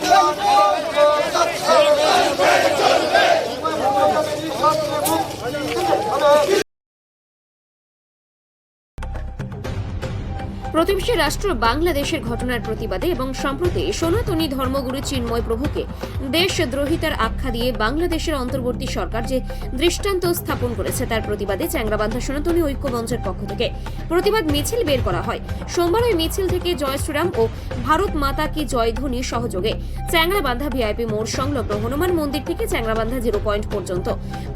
감사합니다. প্রতিবেশী রাষ্ট্র বাংলাদেশের ঘটনার প্রতিবাদে এবং সম্প্রতি সনাতনী ধর্মগুরু চিন্ময় প্রভুকে দেশদ্রোহিতার আখ্যা দিয়ে বাংলাদেশের অন্তর্বর্তী সরকার যে দৃষ্টান্ত স্থাপন করেছে তার প্রতিবাদে চ্যাংরাবান্ধা সনাতনী ঐক্য মঞ্চের পক্ষ থেকে প্রতিবাদ মিছিল বের করা হয়। সোমবার ওই মিছিল থেকে জয় শ্রীরাম ও ভারত মাতা কি জয় ধ্বনি সহযোগে চ্যাংরাবান্ধা ভিআইপি মোড় সংলগ্ন হনুমান মন্দির থেকে চ্যাংরাবান্ধা জিরো পয়েন্ট পর্যন্ত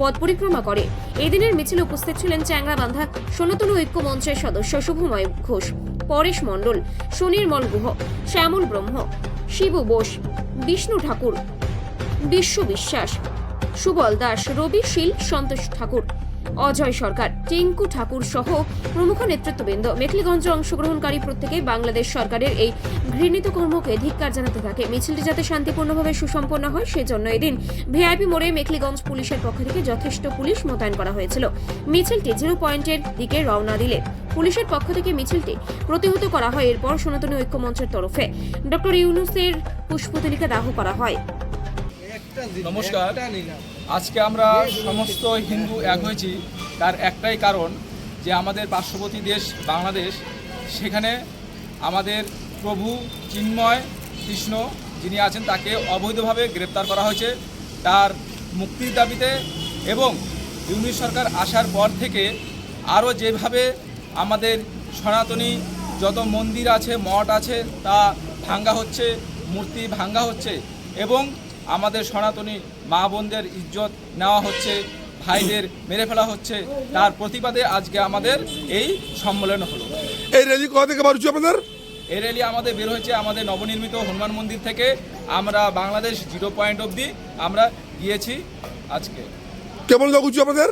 পথ পরিক্রমা করে। এদিনের মিছিলে উপস্থিত ছিলেন চ্যাংরাবান্ধা সনাতন ঐক্য মঞ্চের সদস্য শুভময় ঘোষ। পরেশ মণ্ডল সুনির্মল গুহ, শ্যামল ব্রহ্ম, শিবু বোস, বিষ্ণু ঠাকুর বিশ্ব বিশ্বাস সুবল দাস, রবি শীল, সন্তোষ ঠাকুর। অজয় সরকার, টিঙ্কু ঠাকুর সহ প্রমুখ নেতৃত্ববৃন্দ। মেখলিগঞ্জে অংশগ্রহণকারী প্রত্যেকে বাংলাদেশ সরকারের এই ঘৃণিত কর্মকে ধিক্কার জানাতে থাকে। মিছিলটি যাতে শান্তিপূর্ণভাবে সুসম্পন্ন হয়, সেজন্য এদিন ভিআইপি মোড়ে মেখলিগঞ্জ পুলিশের পক্ষ থেকে যথেষ্ট পুলিশ মোতায়েন করা হয়েছিল। মিছিলটি জিরো পয়েন্টের দিকে রওনা দিলে পুলিশের পক্ষ থেকে মিছিলটি প্রতিহত করা হয়। এরপর সনাতনী ঐক্য মঞ্চের তরফে ডক্টর ইউনুসের পুষ্পতলিকা দাহ করা হয়। নমস্কার। আজকে আমরা সমস্ত হিন্দু এক হয়েছি। তার একটাই কারণ যে আমাদের পার্শ্ববর্তী দেশ বাংলাদেশ সেখানে আমাদের প্রভু চিন্ময় কৃষ্ণ যিনি আছেন তাকে অবৈধভাবে গ্রেপ্তার করা হয়েছে। তার মুক্তির দাবিতে এবং ইউনিট সরকার আসার পর থেকে আরও যেভাবে আমাদের সনাতনী যত মন্দির আছে মঠ আছে তা ভাঙ্গা হচ্ছে মূর্তি ভাঙ্গা হচ্ছে এবং আমাদের সনাতনী মা বোনদের ইজ্জত নেওয়া হচ্ছে ভাইদের মেরে ফেলা হচ্ছে তার প্রতিবাদে আজকে আমাদের এই সম্মেলন হলো। এই র্যালি কোথা থেকে বার আপনাদের? এই র্যালি আমাদের বের হয়েছে আমাদের নবনির্মিত হনুমান মন্দির থেকে। আমরা বাংলাদেশ জিরো পয়েন্ট অবধি আমরা গিয়েছি আজকে। কেমন লোক হচ্ছে আপনাদের?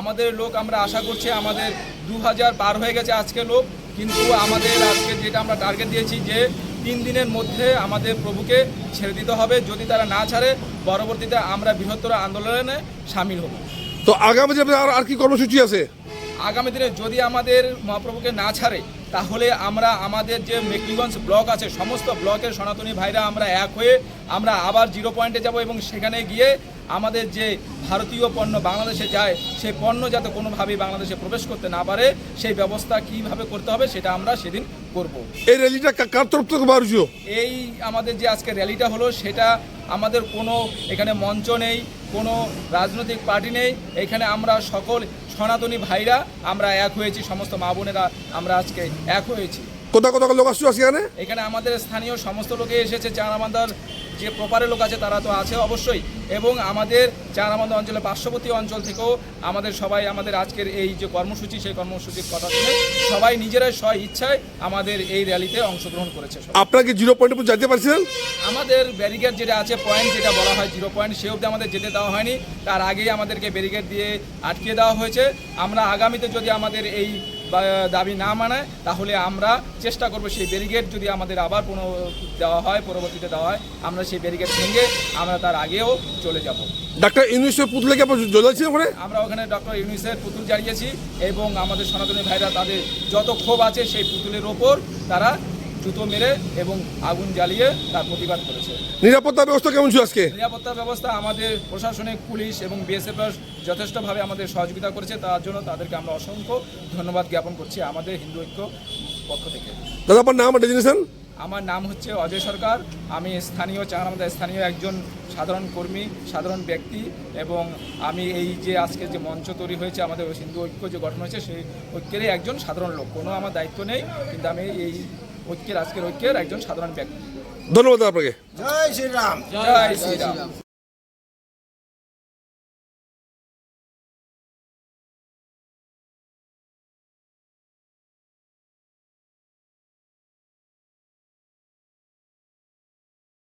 আমাদের লোক আমরা আশা করছি আমাদের দু হাজার পার হয়ে গেছে আজকে লোক কিন্তু আমাদের আজকে যেটা আমরা টার্গেট দিয়েছি যে তিন দিনের মধ্যে আমাদের প্রভুকে ছেড়ে দিতে হবে। যদি তারা না ছাড়ে পরবর্তীতে আমরা বৃহত্তর আন্দোলনে সামিল হব। তো আগামী দিনে আর কি কর্মসূচি আছে? আগামী দিনে যদি আমাদের মহাপ্রভুকে না ছাড়ে তাহলে আমরা আমাদের যে মেকলিগঞ্জ ব্লক আছে সমস্ত ব্লকের সনাতনী ভাইরা আমরা এক হয়ে আমরা আবার জিরো পয়েন্টে যাব এবং সেখানে গিয়ে আমাদের যে ভারতীয় পণ্য বাংলাদেশে যায় সেই পণ্য যাতে কোনোভাবেই বাংলাদেশে প্রবেশ করতে না পারে সেই ব্যবস্থা কীভাবে করতে হবে সেটা আমরা সেদিন করব। এই র্যালিটা কার তরফ থেকে হচ্ছে এই আমাদের যে আজকে র্যালিটা হলো সেটা আমাদের কোনো এখানে মঞ্চ নেই কোনো রাজনৈতিক পার্টি নেই এখানে আমরা সকল সনাতনী ভাইরা আমরা এক হয়েছি সমস্ত মা বোনেরা আমরা আজকে এক হয়েছি। কোথা কোথা লোক আসছে এখানে এখানে আমাদের স্থানীয় সমস্ত লোকে এসেছে চারামান্দার যে প্রপারের লোক আছে তারা তো আছে অবশ্যই। এবং আমাদের চারামান্দা অঞ্চলে পার্শ্ববর্তী অঞ্চল থেকেও আমাদের সবাই আমাদের আজকের এই যে কর্মসূচি সেই কর্মসূচির কথা শুনে সবাই নিজেরাই স্ব ইচ্ছায় আমাদের এই র্যালিতে অংশগ্রহণ করেছে আপনারা কি জিরো পয়েন্টে যেতে পারছিলেন? আমাদের ব্যারিকেড যেটা আছে পয়েন্ট যেটা বলা হয় জিরো পয়েন্ট সে অবধি আমাদের যেতে দেওয়া হয়নি। তার আগেই আমাদেরকে ব্যারিকেড দিয়ে আটকে দেওয়া হয়েছে। আমরা আগামীতে যদি আমাদের এই দাবি না মানায় তাহলে আমরা চেষ্টা করব সেই ব্যারিগেড যদি আমাদের আবার পুনঃ দেওয়া হয় পরবর্তীতে দেওয়া হয় আমরা সেই ব্যারিগেড ভেঙে আমরা তার আগেও চলে যাব। ডাক্তার ইউনিসের পুতুলকে জ্বলেছি ওখানে? আমরা ওখানে ডক্টর ইউনিসের পুতুল জ্বালিয়েছি এবং আমাদের সনাতনী ভাইরা তাদের যত ক্ষোভ আছে সেই পুতুলের ওপর তারা জুতো মেরে এবং আগুন জ্বালিয়ে তার প্রতিবাদ করেছে। নিরাপত্তা ব্যবস্থা কেমন ছিল আজকে? নিরাপত্তা ব্যবস্থা আমাদের প্রশাসনিক পুলিশ এবং বিএসএফ যথেষ্টভাবে আমাদের সহযোগিতা করেছে তার জন্য তাদেরকে আমরা অসংখ্য ধন্যবাদ জ্ঞাপন করছি আমাদের হিন্দু ঐক্য পক্ষ থেকে। দাদা আপনার নাম ডেজিনেশন আমার নাম হচ্ছে অজয় সরকার। আমি স্থানীয় চার আমাদের স্থানীয় একজন সাধারণ কর্মী সাধারণ ব্যক্তি এবং আমি এই যে আজকে যে মঞ্চ তৈরি হয়েছে আমাদের হিন্দু ঐক্য যে গঠন হয়েছে সেই ঐক্যেরই একজন সাধারণ লোক। কোনো আমার দায়িত্ব নেই কিন্তু আমি এই ঐক্যের আজকের ঐক্যের একজন সাধারণ ব্যক্তি। ধন্যবাদ আপনাকে। জয় শ্রীরাম।